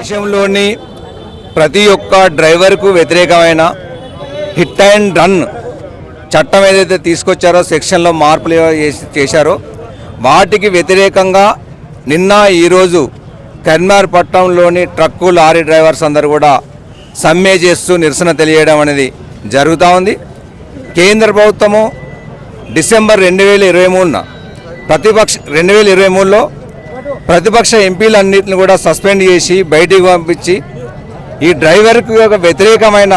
దేశంలోని ప్రతి ఒక్క డ్రైవర్కు వ్యతిరేకమైన హిట్ అండ్ రన్ చట్టం ఏదైతే తీసుకొచ్చారో సెక్షన్లో మార్పులు చేసి- చేశారో వాటికి వ్యతిరేకంగా నిన్న ఈరోజు కర్మార్ పట్టణంలోని ట్రక్కు లారీ డ్రైవర్స్ అందరూ కూడా సమ్మె చేస్తూ నిరసన తెలియడం అనేది జరుగుతూ ఉంది. కేంద్ర ప్రభుత్వము డిసెంబర్ రెండు వేల ఇరవై మూడున ప్రతిపక్ష రెండు వేల ఇరవై మూడులో ప్రతిపక్ష ఎంపీలన్నింటిని కూడా సస్పెండ్ చేసి బయటికి పంపించి ఈ డ్రైవర్కి ఒక వ్యతిరేకమైన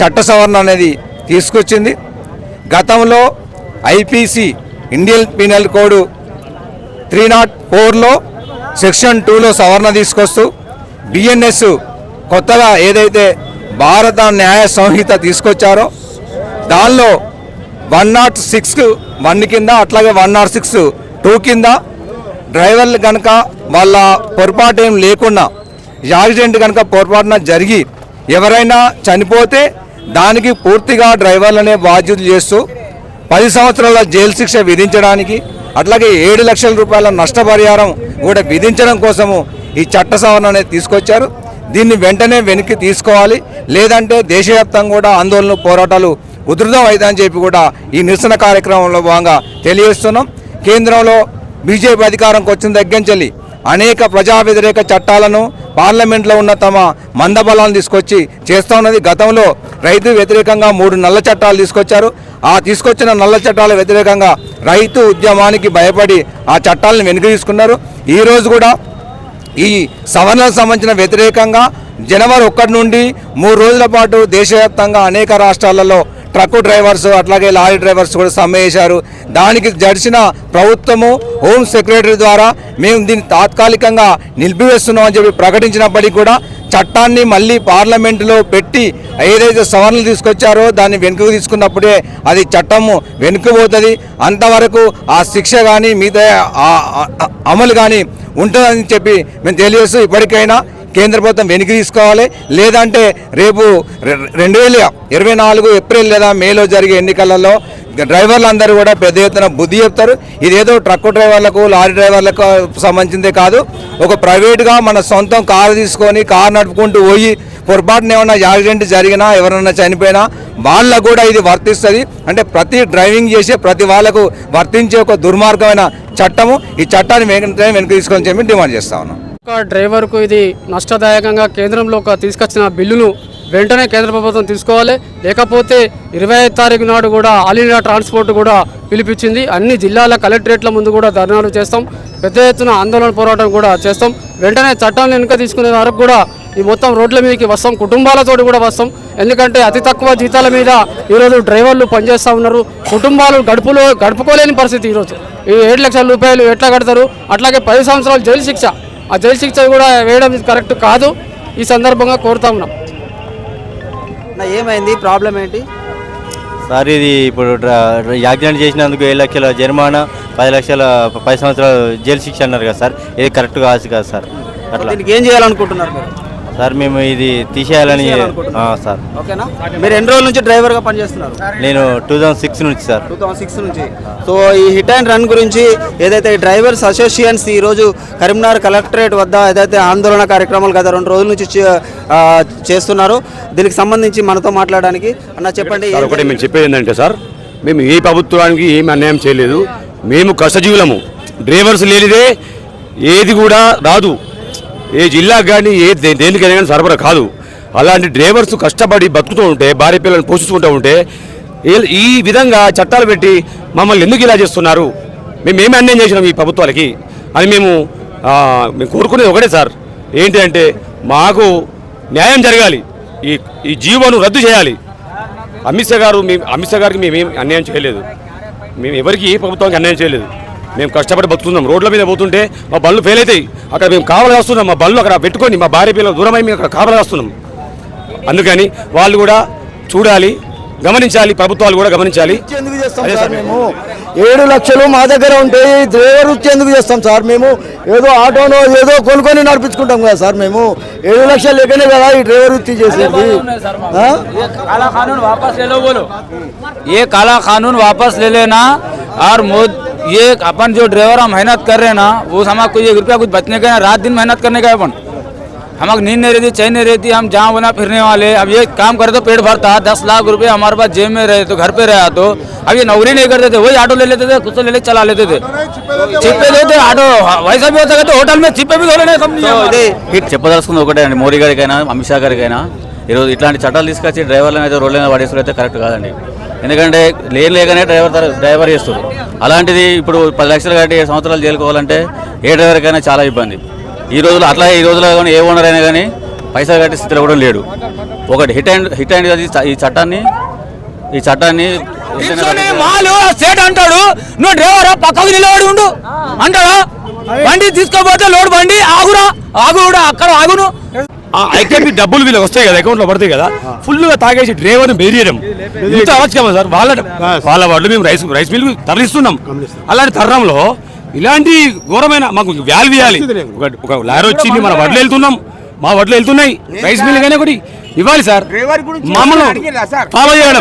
చట్ట సవరణ అనేది తీసుకొచ్చింది. గతంలో IPC Indian penal code three not ఫోర్లో సెక్షన్ టూలో సవరణ తీసుకొస్తూ బిఎన్ఎస్ కొత్తగా ఏదైతే భారత న్యాయ సంహిత తీసుకొచ్చారో దానిలో వన్ నాట్ సిక్స్ వన్ కింద అట్లాగే వన్ నాట్ సిక్స్ టూ కింద డ్రైవర్లు కనుక వాళ్ళ పొరపాటు ఏం లేకుండా యాక్సిడెంట్ కనుక పొరపాటున జరిగి ఎవరైనా చనిపోతే దానికి పూర్తిగా డ్రైవర్లనే బాధ్యతలు చేస్తూ పది సంవత్సరాల జైలు శిక్ష విధించడానికి అట్లాగే ఏడు లక్షల రూపాయల నష్టపరిహారం కూడా విధించడం కోసము ఈ చట్ట సవరణ అనేది తీసుకొచ్చారు. దీన్ని వెంటనే వెనక్కి తీసుకోవాలి. లేదంటే దేశవ్యాప్తంగా కూడా ఆందోళన పోరాటాలు ఉధృతం అవుతాయని చెప్పి కూడా ఈ నిరసన కార్యక్రమంలో భాగంగా తెలియజేస్తున్నాం. కేంద్రంలో బీజేపీ అధికారంకి వచ్చిన దగ్గర నుంచి అనేక ప్రజా వ్యతిరేక చట్టాలను పార్లమెంట్లో ఉన్న తమ మందబలాలను తీసుకొచ్చి చేస్తూ ఉన్నది. గతంలో రైతు వ్యతిరేకంగా మూడు నల్ల చట్టాలు తీసుకొచ్చారు. ఆ తీసుకొచ్చిన నల్ల చట్టాల వ్యతిరేకంగా రైతు ఉద్యమానికి భయపడి ఆ చట్టాలను వెనుక తీసుకున్నారు. ఈరోజు కూడా ఈ సవరణలకు సంబంధించిన వ్యతిరేకంగా జనవరి ఒకటి నుండి మూడు రోజుల పాటు దేశవ్యాప్తంగా అనేక రాష్ట్రాలలో ట్రక్కు డ్రైవర్స్ అట్లాగే లారీ డ్రైవర్స్ కూడా సమ్మె చేశారు. దానికి జడిసిన ప్రభుత్వము హోమ్ సెక్రటరీ ద్వారా మేము దీన్ని తాత్కాలికంగా నిలిపివేస్తున్నామని చెప్పి ప్రకటించినప్పటికీ కూడా చట్టాన్ని మళ్ళీ పార్లమెంటులో పెట్టి ఏదైతే సవరణలు తీసుకొచ్చారో దాన్ని వెనుకకు తీసుకున్నప్పుడే అది చట్టము వెనుకపోతుంది అంతవరకు ఆ శిక్ష కానీ మిగతా అమలు కానీ ఉంటుందని చెప్పి మేము తెలియజేస్తూ ఇప్పటికైనా కేంద్ర ప్రభుత్వం వెనక్కి తీసుకోవాలి. లేదంటే రేపు రె- రెండు వేల ఇరవై నాలుగు ఏప్రిల్ లేదా మేలో జరిగే ఎన్నికలలో డ్రైవర్లందరూ కూడా పెద్ద ఎత్తున బుద్ధి చెప్తారు. ఇదేదో ట్రక్కు డ్రైవర్లకు లారీ డ్రైవర్లకు సంబంధించిందే కాదు. ఒక ప్రైవేట్గా మన సొంతం కారు తీసుకొని కారు నడుపుకుంటూ పోయి పొరపాటున ఏమైనా యాక్సిడెంట్ జరిగినా ఎవరైనా చనిపోయినా వాళ్ళకు కూడా ఇది వర్తిస్తుంది. అంటే ప్రతి డ్రైవింగ్ చేసే ప్రతి వాళ్ళకు వర్తించే ఒక దుర్మార్గమైన చట్టము. ఈ చట్టాన్ని వెంటనే వెనక్కి తీసుకొని చెప్పి డిమాండ్ చేస్తా ఉన్నాం. డ్రైవర్కు ఇది నష్టదాయకంగా కేంద్రంలో తీసుకొచ్చిన బిల్లును వెంటనే కేంద్ర ప్రభుత్వం తీసుకోవాలి. లేకపోతే ఇరవై ఐదు తారీఖు నాడు కూడా ఆల్ ఇండియా ట్రాన్స్పోర్ట్ కూడా పిలిపించింది. అన్ని జిల్లాల కలెక్టరేట్ల ముందు కూడా ధర్నాలు చేస్తాం. పెద్ద ఎత్తున ఆందోళన పోరాటం కూడా చేస్తాం. వెంటనే చట్టాలను వెనుక తీసుకునే వరకు కూడా ఈ మొత్తం రోడ్ల మీదకి వస్తాం. కుటుంబాలతోటి కూడా వస్తాం. ఎందుకంటే అతి తక్కువ జీతాల మీద ఈరోజు డ్రైవర్లు పనిచేస్తూ ఉన్నారు. కుటుంబాలు గడుపులో గడుపుకోలేని పరిస్థితి ఈరోజు. ఈ ఏడు లక్షల రూపాయలు ఎట్లా కడతారు? అట్లాగే పది సంవత్సరాలు జైలు శిక్ష. ఆ జైలు శిక్ష కూడా వేయడం ఇది కరెక్ట్ కాదు. ఈ సందర్భంగా కోరుతా ఉన్నాం. నా ఏమైంది? ప్రాబ్లం ఏంటి? సార్ ఇది ఇప్పుడు యాక్సిడెంట్ చేసినందుకు ఏడు లక్షల జరిమానా పది లక్షల పది సంవత్సరాలు జైలు శిక్ష అన్నారు కదా సార్. ఇది కరెక్ట్ కాదు కదా సార్. అట్లా. దీనికి ఏం చేయాలనుకుంటున్నారు మీరు? సార్ మేము ఇది తీసేయాలని సార్. ఓకేనా? మీరు ఎన్ని రోజుల నుంచి డ్రైవర్గా పనిచేస్తున్నారు? నేను టూ థౌజండ్ సిక్స్ నుంచి సార్. టూ థౌసండ్ సిక్స్ నుంచి. సో ఈ హిట్ అండ్ రన్ గురించి ఏదైతే ఈ డ్రైవర్స్ అసోసియేషన్స్ ఈరోజు కరీంనగర్ కలెక్టరేట్ వద్ద ఏదైతే ఆందోళన కార్యక్రమాలు గత రెండు రోజుల నుంచి చేస్తున్నారు దీనికి సంబంధించి మనతో మాట్లాడడానికి. అన్న చెప్పండి సార్ ఒకటి మేము చెప్పేది ఏంటంటే సార్ మేము ఏ ప్రభుత్వానికి ఏమి అన్యాయం చేయలేదు. మేము కష్టజీవులము. డ్రైవర్స్ లేనిదే ఏది కూడా రాదు. ఏ జిల్లాకు కానీ ఏ దేనికైనా కానీ సరఫరా కాదు. అలాంటి డ్రైవర్స్ కష్టపడి బతుకుతూ ఉంటే భార్య పిల్లల్ని పోషిస్తుంటూ ఉంటే ఈ- విధంగా చట్టాలు పెట్టి మమ్మల్ని ఎందుకు ఇలా చేస్తున్నారు? మేము ఏమి అన్యాయం చేసినాం ఈ ప్రభుత్వాలకి? అని మేము మేము కోరుకునేది ఒకటే సార్. ఏంటి అంటే మాకు న్యాయం జరగాలి. ఈ ఈ జీవోను రద్దు చేయాలి. అమిత్ షా గారు మేము అమిత్ షా గారికి మేమేం అన్యాయం చేయలేదు. మేము ఎవరికి ఏ ప్రభుత్వానికి అన్యాయం చేయలేదు. మేము కష్టపడి బతుకుతున్నాం. రోడ్ల మీద పోతుంటే మా బళ్ళు ఫెయిల్ అవుతాయి. అక్కడ మేము కావాలి వస్తున్నాం మా బళ్ళు అక్కడ పెట్టుకొని మా భార్య పిల్లలు దూరమై మేము అక్కడ కావాలి వస్తున్నాం అందుకని వాళ్ళు కూడా చూడాలి గమనించాలి ప్రభుత్వాలు కూడా గమనించాలి. మేము? ఏడు లక్షలు మా దగ్గర ఉంటే డ్రైవర్ వృత్తి ఎందుకు చేస్తాం సార్ మేము? ఏదో ఆటోనో ఏదో కొనుక్కొని నడిపించుకుంటాం కదా సార్ మేము. ఏడు లక్షలు లేకనే కదా ఈ డ్రైవర్ వృత్తి చేసేది. ఏ కాలా వాపస్ లేనా ఆర్ మోదీ ये काला कानून वापस ले लेना और मोद ये अपन जो ड्राइवर हम मेहनत कर रहे हैं ना वो हमारा कोई एक रुपया कुछ बचने का है, रात दिन मेहनत करने का है अपन हमारे नींद नहीं रहती चैन नहीं रहती हम जहाँ बना फिरने वाले अब ये काम करे तो पेट भरता दस लाख रुपए हमारे पास जेब में रहे तो घर पे रहा तो अब ये नौकरी नहीं करते थे वही ऑटो ले लेते थे खुद से ले ले चला लेते थे चिप्पे देते ऑटो वैसा भी हो सके तो होटल में चिप्पे भी धो लेने कंपनी సో ఇది హిట్ చెప్పదలుచుకుంది ఒకటే అండి మోడీ గారికైనా అమిత్ షా గారికైనా ఈరోజు ఇట్లాంటి చట్టాలు తీసుకొచ్చి డ్రైవర్లను అయితే రోడ్ల మీద పడేస్తారు అయితే కరెక్ట్ కాదండి ఎందుకంటే లేని లేకనే డ్రైవర్ డ్రైవర్ చేస్తారు అలాంటిది ఇప్పుడు పది లక్షలు కట్టి సంవత్సరాలు చేరుకోవాలంటే ఏ డ్రైవర్కైనా చాలా ఇబ్బంది. ఈ రోజులు అట్లా ఈ రోజుల్లో కానీ ఏ ఓనర్ అయినా కానీ పైసలు కట్టే స్థితిలో కూడా లేడు. ఒకటి హిట్ అండ్ హిట్ అండ్ ఈ చట్టాన్ని ఈ చట్టాన్ని వాళ్ళు సేట్ అంటాడు. నువ్వు డ్రైవర్? పక్కకు నిలబడి ఉండు. అంటాడా? బండి తీసుకోపోతే లోడ్ బండి. ఆగురా. ఆగు కూడా అక్కడ ఆగును. ఐకేపీ డబ్బులు వీళ్ళకి వస్తాయి కదా అకౌంట్లో పడతాయి కదా ఫుల్గా తాగేసి డ్రైవర్ బెరియడం. ఇంత అవచ్చకమా సార్? వాళ్ళ వాళ్ళ వాళ్ళు మేము రైస్ రైస్ మిల్ తరలిస్తున్నాం. అలాంటి తరుణంలో ఇలాంటి ఘోరమైన మాకు వాల్యూ ఇవ్వాలి. ఒక- లారీ వచ్చింది మన వడ్లు వెళ్తున్నాం. మా వడ్లు వెళ్తున్నాయి. రైస్ మిల్ కానీ ఒకటి ఇవ్వాలి సార్. మమ్మల్ని ఫాలో చేయడం.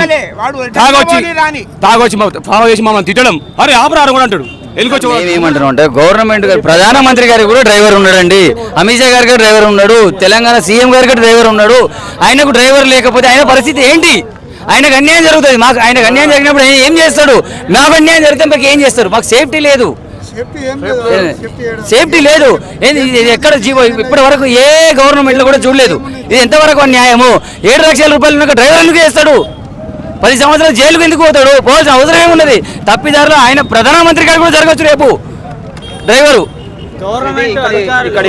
తాగొచ్చి తాగొచ్చి ఫాలో చేసి మమ్మల్ని తిట్టడం. అరే ఆపరారు కూడా అంటాడు. ఏమంటున్నాం అంటే గవర్నమెంట్ గారు ప్రధానమంత్రి గారికి కూడా డ్రైవర్ ఉన్నాడండి. అమిత్ షా గారికి డ్రైవర్ ఉన్నాడు తెలంగాణ సీఎం గారికి డ్రైవర్ ఉన్నాడు. ఆయనకు డ్రైవర్ లేకపోతే ఆయన పరిస్థితి ఏంటి? ఆయనకు అన్యాయం జరుగుతుంది. మాకు ఆయనకు అన్యాయం జరిగినప్పుడు ఆయన ఏం చేస్తాడు? మాకు అన్యాయం జరిగితే మాకు ఏం చేస్తారు? మాకు సేఫ్టీ లేదు. సేఫ్టీ లేదు. ఇది? ఎక్కడ జీవో? ఇప్పటి వరకు ఏ గవర్నమెంట్లో కూడా చూడలేదు. ఇది ఎంతవరకు న్యాయము ఏడు లక్షల రూపాయలు డ్రైవర్ ఎందుకు చేస్తాడు? పది సంవత్సరాలు జైలుకు ఎందుకు పోతాడు? పోవాల్సిన అవసరం ఏమున్నది? తప్పిదారులు ఆయన ప్రధానమంత్రి గారు కూడా జరగచ్చు రేపు. డ్రైవరు. ఇక్కడ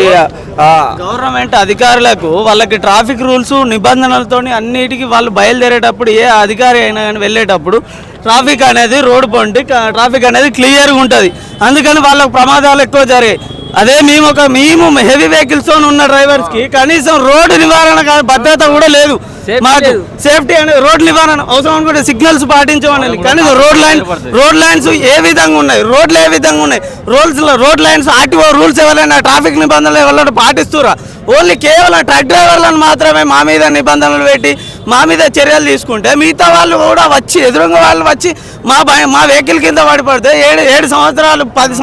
గవర్నమెంట్ అధికారులకు వాళ్ళకి ట్రాఫిక్ రూల్స్ నిబంధనలతో అన్నిటికీ వాళ్ళు బయలుదేరేటప్పుడు ఏ అధికారి అయినా కానీ వెళ్ళేటప్పుడు ట్రాఫిక్ అనేది రోడ్డు పొంటి ట్రాఫిక్ అనేది క్లియర్గా ఉంటుంది. అందుకని వాళ్ళకు ప్రమాదాలు ఎక్కువ జరిగాయి. అదే మేము ఒక మేము హెవీ వెహికల్స్ ఉన్న డ్రైవర్స్కి కనీసం రోడ్డు నివారణ భద్రత కూడా లేదు. మాకు సేఫ్టీ అనేది రోడ్ నివారణ అవసరం అనుకుంటే సిగ్నల్స్ పాటించమని. కనీసం రోడ్ లైన్ రోడ్ లైన్స్ ఏ విధంగా ఉన్నాయి? రోడ్లు ఏ విధంగా ఉన్నాయి? Rules road lines RTO rules ఎవరైనా ట్రాఫిక్ నిబంధనలు ఎవరైనా పాటిస్తురా ఓన్లీ కేవలం ట్రక్ డ్రైవర్లను మాత్రమే మా మీద నిబంధనలు పెట్టి మా మీద చర్యలు తీసుకుంటే మిగతా వాళ్ళు కూడా వచ్చి ఎదురుగా వాళ్ళు వచ్చి మా భయ మా వెహికల్ కింద పడిపడితే ఏడు ఏడు సంవత్సరాలు పది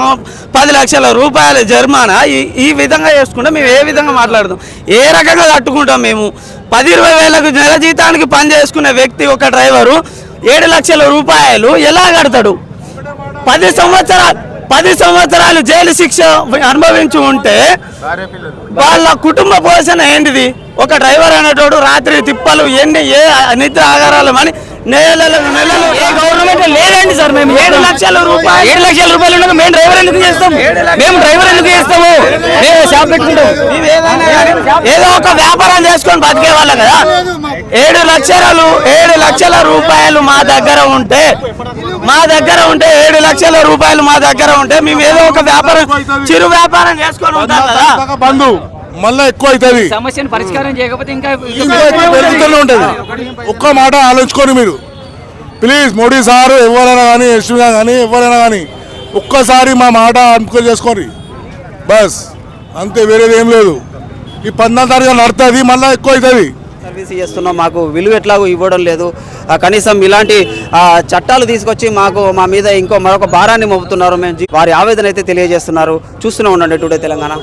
పది లక్షల రూపాయల జరిమానా ఈ ఈ విధంగా చేసుకుంటే మేము ఏ విధంగా మాట్లాడదాం? ఏ రకంగా తట్టుకుంటాం మేము? పది ఇరవై వేలకు నెల జీతానికి పని చేసుకునే వ్యక్తి ఒక డ్రైవరు ఏడు లక్షల రూపాయలు ఎలా కడతాడు? పది సంవత్సరాలు పది సంవత్సరాలు జైలు శిక్ష అనుభవించి ఉంటే వాళ్ళ కుటుంబ పోషణ ఏంటిది? ఒక డ్రైవర్ అనేటోడు రాత్రి తిప్పలు ఎన్ని ఏ నిద్ర ఆగారాలు అని నెలలు నెలలు ఏ గవర్నమెంట్ లేదండి సార్ మేము. ఏడు లక్షల రూపాయలు. ఏడు లక్షల రూపాయలు ఉండగా మేము డ్రైవర్ ఎందుకు చేస్తాం మేము డ్రైవర్ ఎందుకు చేస్తాము? మేము షాప్ పెట్టుకుంటాం. ఏదో ఒక వ్యాపారం చేసుకొని బతికే వాళ్ళం కదా. ఏడు లక్షలు ఏడు లక్షల రూపాయలు మా దగ్గర ఉంటే మా దగ్గర ఉంటే ఏడు లక్షల రూపాయలు మా దగ్గర ఉంటే మేము ఏదో ఒక వ్యాపారం చిరు వ్యాపారం చేసుకొని ఉంటాం కదా. బంధు. మళ్ళా ఎక్కువ అవుతుంది సమస్యను పరిష్కారం చేయకపోతే ఇంకా పెరుగుతూనే ఉంటుంది. ఒక్క మాట ఆలోచించుకోండి మీరు. ప్లీజ్ మోడీ సార్ ఎవరైనా కానీ యశ్విగా కానీ ఎవరైనా కానీ ఒక్కసారి మా మాట అనుకూల చేసుకోండి. బస్. అంతే వేరేది ఏం లేదు. ఈ పద్నాలుగు తారీఖు నడుతుంది మళ్ళీ ఎక్కువ అవుతుంది సర్వీస్ చేస్తున్నాం మాకు విలువ ఎట్లాగో ఇవ్వడం లేదు. కనీసం ఇలాంటి ఆ, చట్టాలు తీసుకొచ్చి మాకు మా మీద ఇంకో మరొక భారాన్ని మోపుతున్నారు. మేము వారి ఆవేదన అయితే తెలియజేస్తున్నారు. చూస్తూనే ఉండండి టుడే తెలంగాణ.